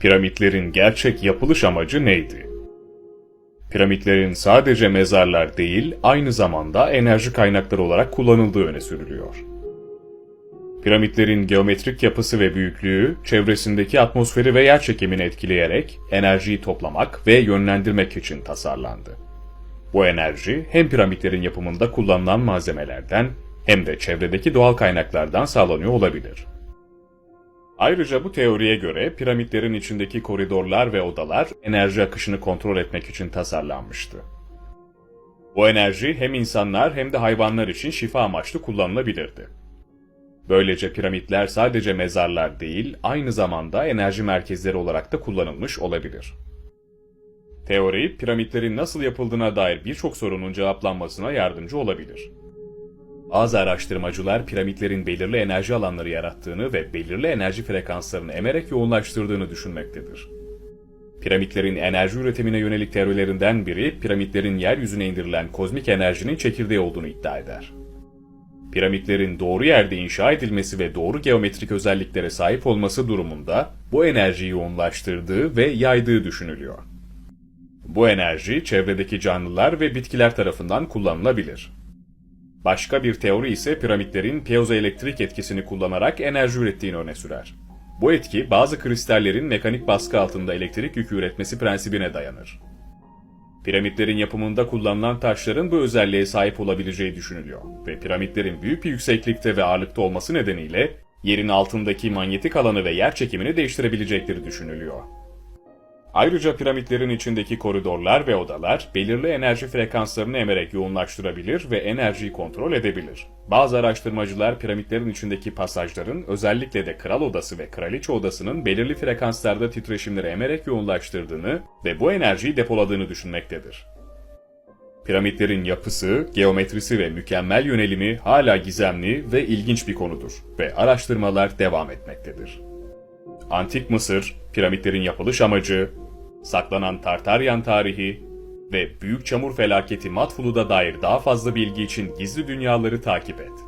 Piramitlerin gerçek yapılış amacı neydi? Piramitlerin sadece mezarlar değil, aynı zamanda enerji kaynakları olarak kullanıldığı öne sürülüyor. Piramitlerin geometrik yapısı ve büyüklüğü, çevresindeki atmosferi ve yer çekimini etkileyerek enerjiyi toplamak ve yönlendirmek için tasarlandı. Bu enerji hem piramitlerin yapımında kullanılan malzemelerden hem de çevredeki doğal kaynaklardan sağlanıyor olabilir. Ayrıca bu teoriye göre piramitlerin içindeki koridorlar ve odalar enerji akışını kontrol etmek için tasarlanmıştı. Bu enerji hem insanlar hem de hayvanlar için şifa amaçlı kullanılabilirdi. Böylece piramitler sadece mezarlar değil, aynı zamanda enerji merkezleri olarak da kullanılmış olabilir. Teori, piramitlerin nasıl yapıldığına dair birçok sorunun cevaplanmasına yardımcı olabilir. Bazı araştırmacılar piramitlerin belirli enerji alanları yarattığını ve belirli enerji frekanslarını emerek yoğunlaştırdığını düşünmektedir. Piramitlerin enerji üretimine yönelik teorilerinden biri, piramitlerin yeryüzüne indirilen kozmik enerjinin çekirdeği olduğunu iddia eder. Piramitlerin doğru yerde inşa edilmesi ve doğru geometrik özelliklere sahip olması durumunda bu enerjiyi yoğunlaştırdığı ve yaydığı düşünülüyor. Bu enerji çevredeki canlılar ve bitkiler tarafından kullanılabilir. Başka bir teori ise piramitlerin piezoelektrik etkisini kullanarak enerji ürettiğini öne sürer. Bu etki bazı kristallerin mekanik baskı altında elektrik yükü üretmesi prensibine dayanır. Piramitlerin yapımında kullanılan taşların bu özelliğe sahip olabileceği düşünülüyor ve piramitlerin büyük bir yükseklikte ve ağırlıkta olması nedeniyle yerin altındaki manyetik alanı ve yer çekimini değiştirebilecekleri düşünülüyor. Ayrıca piramitlerin içindeki koridorlar ve odalar belirli enerji frekanslarını emerek yoğunlaştırabilir ve enerjiyi kontrol edebilir. Bazı araştırmacılar piramitlerin içindeki pasajların özellikle de kral odası ve kraliçe odasının belirli frekanslarda titreşimleri emerek yoğunlaştırdığını ve bu enerjiyi depoladığını düşünmektedir. Piramitlerin yapısı, geometrisi ve mükemmel yönelimi hala gizemli ve ilginç bir konudur ve araştırmalar devam etmektedir. Antik Mısır, piramitlerin yapılış amacı, saklanan Tartaryan tarihi ve Büyük Çamur Felaketi Matfulu'da dair daha fazla bilgi için gizli dünyaları takip et.